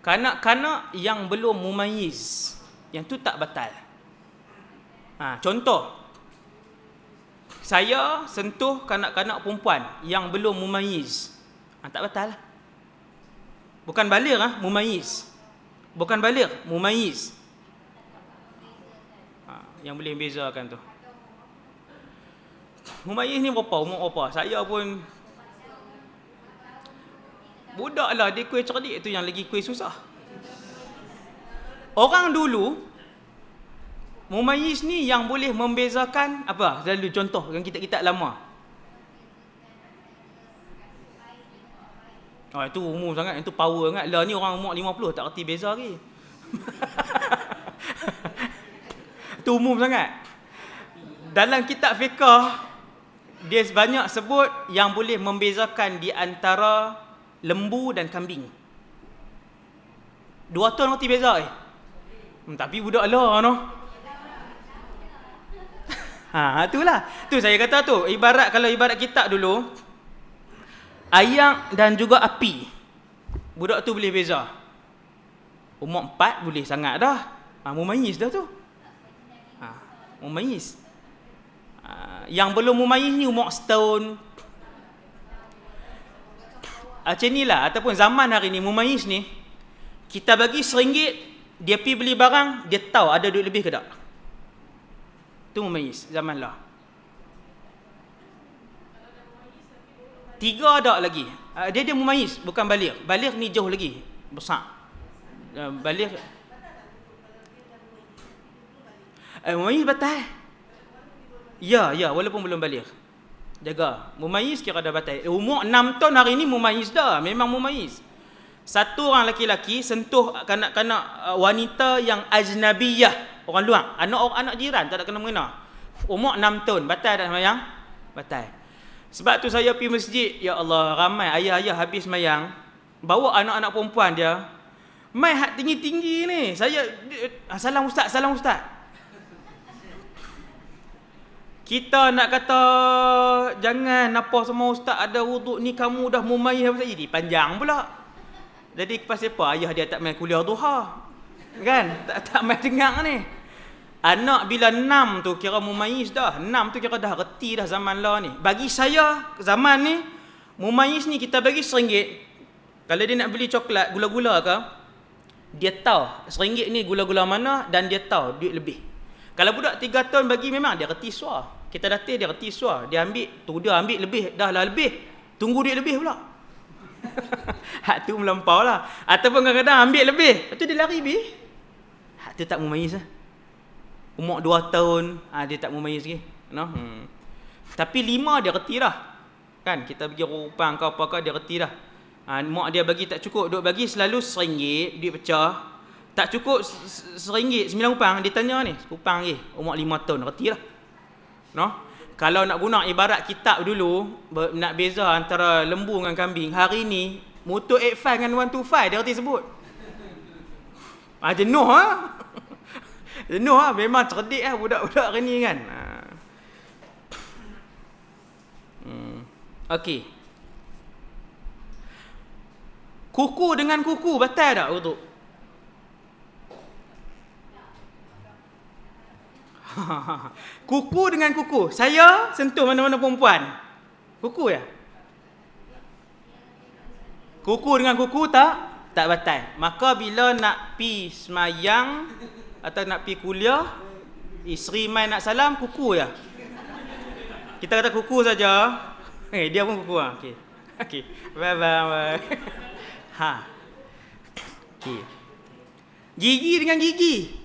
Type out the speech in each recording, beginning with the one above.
Kanak-kanak yang belum mumayyiz, yang tu tak batal. Ha, contoh, saya sentuh kanak-kanak perempuan yang belum mumayyiz. Ha, tak batal lah. Bukan baligh ah, mumayyiz. Bukan baligh, mumayyiz. Ha, yang boleh bezakan tu. Mumayyiz ni berapa? Umur berapa? Saya pun Budak lah dia kuih cerdik tu yang lagi kuih susah. Orang dulu Mumayyiz ni yang boleh membezakan apa? Selalu contoh yang kita-kita lama. Oh, itu umur sangat, itu power sangat. Lah ni orang umur 50 tak reti beza lagi. itu umum sangat. Dalam kitab fiqah dia banyak sebut yang boleh membezakan di antara lembu dan kambing. Dua tahun reti beza eh. Hmm, tapi budak lah no. Ha, itulah. Tu saya kata tu, ibarat kalau ibarat kitab dulu, Ayak dan juga api. Budak tu boleh beza. Umur empat boleh sangat dah. Ha, mumayyiz dah tu. Ha, mumayyiz. Ha, yang belum mumayyiz ni umur setahun. Macam ni lah. Ataupun zaman hari ni mumayyiz ni. Kita bagi seringgit. Dia pergi beli barang. Dia tahu ada duit lebih ke tak. Tu mumayyiz zaman lah. Tiga ada lagi. Uh, dia dia mumayyiz, bukan baligh. Baligh ni jauh lagi besar. Uh, baligh Eh, mumayyiz batal. Ya, ya, walaupun belum baligh. Jaga. Mumayyiz kira dah batal. Umur 6 tahun hari ni mumayyiz dah. Memang mumayyiz. Satu orang laki-laki sentuh kanak-kanak wanita yang ajnabiyah. Orang luar. Anak orang anak jiran. Tak ada kena mengena. Umur 6 tahun. Batal tak semayang? Batal. Sebab tu saya pergi masjid, ya Allah, ramai ayah-ayah habis mayang, bawa anak-anak perempuan dia, mai hat tinggi-tinggi ni. Saya salam ustaz, salam ustaz. Kita nak kata jangan apa semua ustaz ada wuduk ni kamu dah mumayyiz apa jadi panjang pula. Jadi pasal apa ayah dia tak main kuliah duha. Kan? Tak tak main dengar ni. Anak bila enam tu kira mumayyiz dah. Enam tu kira dah reti dah zaman lah ni. Bagi saya zaman ni mumayyiz ni kita bagi seringgit. Kalau dia nak beli coklat gula-gula ke, dia tahu seringgit ni gula-gula mana dan dia tahu duit lebih. Kalau budak tiga tahun bagi memang dia reti suar. Kita datang dia reti suar. Dia ambil, tu dia ambil lebih, dah lah lebih. Tunggu duit lebih pula. Hak tu melampau lah. Ataupun kadang-kadang ambil lebih. Lepas tu dia lari lebih. Hak tu tak mumayyiz lah umur 2 tahun ha, dia tak memayis lagi no? hmm. tapi lima dia reti dah kan kita pergi rupang kau apa kau dia reti dah ha, mak dia bagi tak cukup duk bagi selalu seringgit duit pecah tak cukup seringgit sembilan upang dia tanya ni upang lagi umur lima tahun reti dah no? kalau nak guna ibarat kitab dulu nak beza antara lembu dengan kambing hari ni motor 85 dengan 125 dia reti sebut ah jenuh ha Jenuh lah. Memang cerdik lah budak-budak hari ni kan. Ha. Hmm. Okey. Kuku dengan kuku batal tak untuk? kuku dengan kuku. Saya sentuh mana-mana perempuan. Kuku ya? Kuku dengan kuku tak? Tak batal. Maka bila nak pi semayang atau nak pergi kuliah isteri mai nak salam kuku ya kita kata kuku saja eh dia pun kuku ah okey okey bye bye ha okey gigi dengan gigi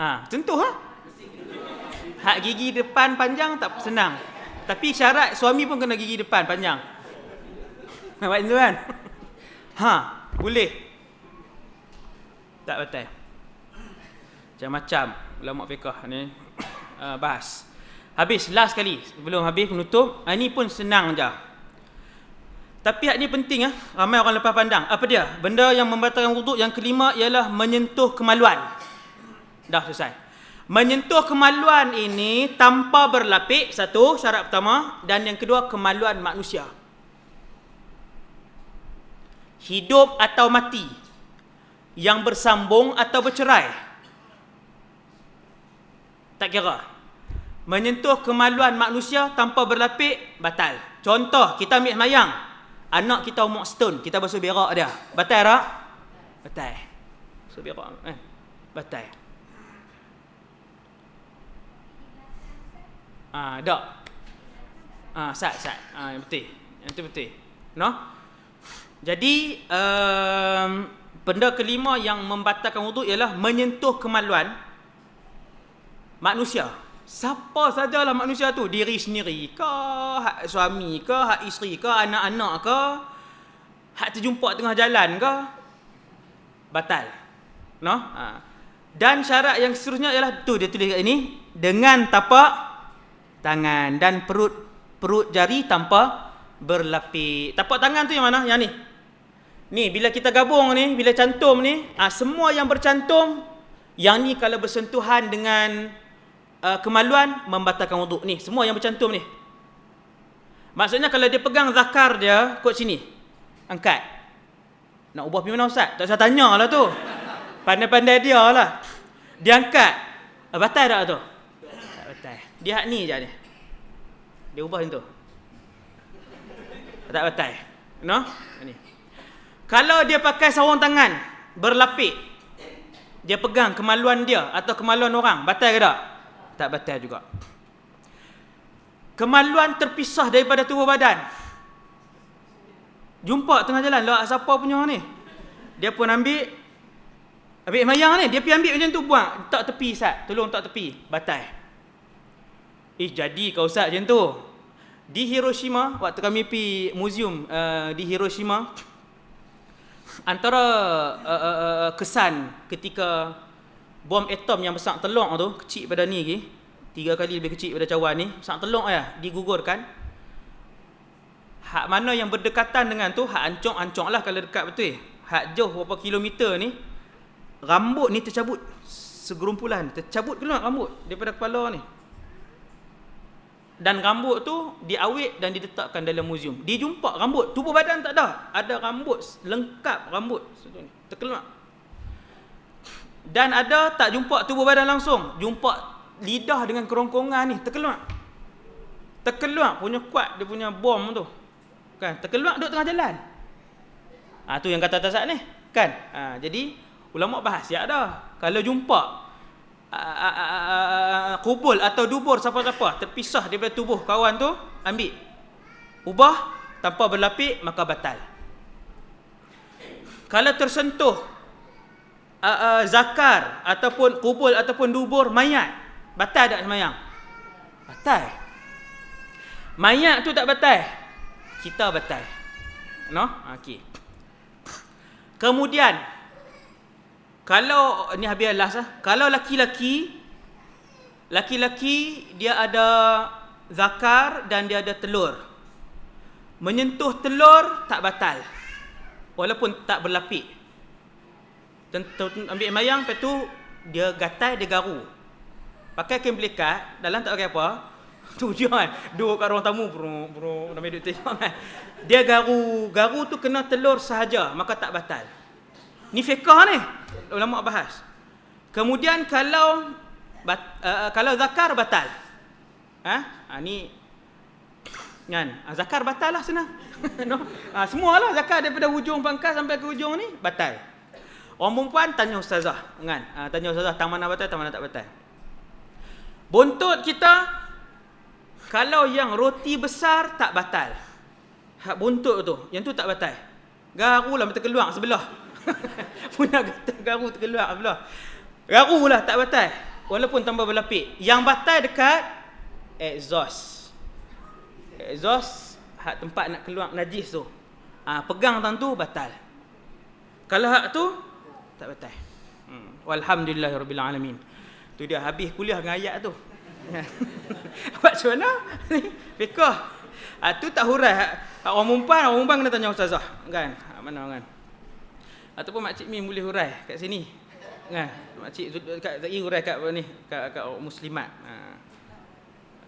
ha tentu ha? Hak gigi depan panjang tak senang. Tapi syarat suami pun kena gigi depan panjang. Nampak tu kan? Ha boleh. Tak betul. Macam-macam. Ulama fiqah ni. Uh, bahas. Habis last kali sebelum habis menutup, uh, ini pun senang je. Tapi hak ni penting ah, ramai orang lepas pandang. Apa dia? Benda yang membatalkan wuduk yang kelima ialah menyentuh kemaluan. Dah selesai. Menyentuh kemaluan ini tanpa berlapik satu syarat pertama dan yang kedua kemaluan manusia. Hidup atau mati? Yang bersambung atau bercerai? Tak kira. Menyentuh kemaluan manusia tanpa berlapik, batal. Contoh, kita ambil semayang. Anak kita umur setahun, kita basuh berak dia. Batal tak? Batal. Basuh berak. Eh? Batal. Ah, tak. Ah, sat, sat. Ah, yang betul. Yang tu betul. No? Jadi, um, benda kelima yang membatalkan wuduk ialah menyentuh kemaluan manusia. Siapa sajalah manusia tu, diri sendiri ke, hak suami ke, hak isteri ke, anak-anak ke, hak terjumpa tengah jalan ke, batal. No? Ha. Dan syarat yang seterusnya ialah tu dia tulis kat ini dengan tapak tangan dan perut perut jari tanpa berlapik. Tapak tangan tu yang mana? Yang ni. Ni bila kita gabung ni, bila cantum ni, ah semua yang bercantum yang ni kalau bersentuhan dengan uh, kemaluan membatalkan wuduk ni. Semua yang bercantum ni. Maksudnya kalau dia pegang zakar dia kot sini. Angkat. Nak ubah mana ustaz? Tak usah tanya lah tu. Pandai-pandai dia lah. Dia angkat. Ah, batal tak tu? Dia hak ni je ni. Dia ubah macam tu. Tak batal. No? Ni. Kalau dia pakai sarung tangan berlapik, dia pegang kemaluan dia atau kemaluan orang, batal ke tak? Tak batal juga. Kemaluan terpisah daripada tubuh badan. Jumpa tengah jalan, lah siapa punya ni? Dia pun ambil ambil mayang ni, dia pergi ambil macam tu buang, tak tepi sat, tolong tak tepi, batal. Eh jadi kau ustaz macam tu. Di Hiroshima waktu kami pi museum uh, di Hiroshima antara uh, uh, uh, kesan ketika bom atom yang besar telung tu kecil pada ni lagi tiga kali lebih kecil pada cawan ni besar telung ya digugurkan. Hak mana yang berdekatan dengan tu hak ancong-ancong lah kalau dekat betul. Hak jauh berapa kilometer ni rambut ni tercabut segerumpulan tercabut keluar rambut daripada kepala ni dan rambut tu diawet dan diletakkan dalam muzium. Dijumpa rambut, tubuh badan tak ada. Ada rambut lengkap rambut terkeluar. Dan ada tak jumpa tubuh badan langsung, jumpa lidah dengan kerongkongan ni terkeluar. Terkeluar punya kuat dia punya bom tu. Kan? Terkeluar duduk tengah jalan. Ah ha, tu yang kata atas ni, kan? Ha, jadi ulama bahas ya ada. Kalau jumpa kubul atau dubur siapa-siapa terpisah daripada tubuh kawan tu ambil. Ubah tanpa berlapik maka batal. Kalau tersentuh uh, uh, zakar ataupun kubul ataupun dubur mayat batal tak semayang? Batal. Mayat tu tak batal? Kita batal. No okey. Kemudian kalau ni habis last lah. Kalau laki-laki laki-laki dia ada zakar dan dia ada telur. Menyentuh telur tak batal. Walaupun tak berlapik. Tentu ambil mayang lepas tu dia gatai dia garu. Pakai kain pelikat, dalam tak pakai apa. Tu je kan. Dua kat ruang tamu bro bro nama dia tengok kan. Dia garu, garu tu kena telur sahaja maka tak batal. Ni fiqah ni. Ulama bahas. Kemudian kalau bat, uh, kalau zakar batal. Ha? Ha ni kan zakar batal lah senang. no? Ha, semualah zakar daripada hujung pangkas sampai ke hujung ni batal. Orang perempuan tanya ustazah kan. Ha, tanya ustazah tang mana batal, tang mana tak batal. Buntut kita kalau yang roti besar tak batal. Hak buntut tu, yang tu tak batal. Garulah mata keluar sebelah. Punya kata garu terkeluar belah. Garu lah tak batal. Walaupun tambah berlapik. Yang batal dekat exhaust. Exhaust hak tempat nak keluar najis tu. Ha, pegang tang tu batal. Kalau hak tu tak batal. Hmm. Walhamdulillahirabbil alamin. Tu dia habis kuliah dengan ayat tu. Macam mana? Fiqh. Ha, tu tak hurai. Orang perempuan, orang perempuan kena tanya ustazah. Kan? Ha, mana kan? Ataupun mak cik mi boleh hurai kat sini. Kan? Mak cik kat tak hurai kat ni? Kat kat muslimat. Ha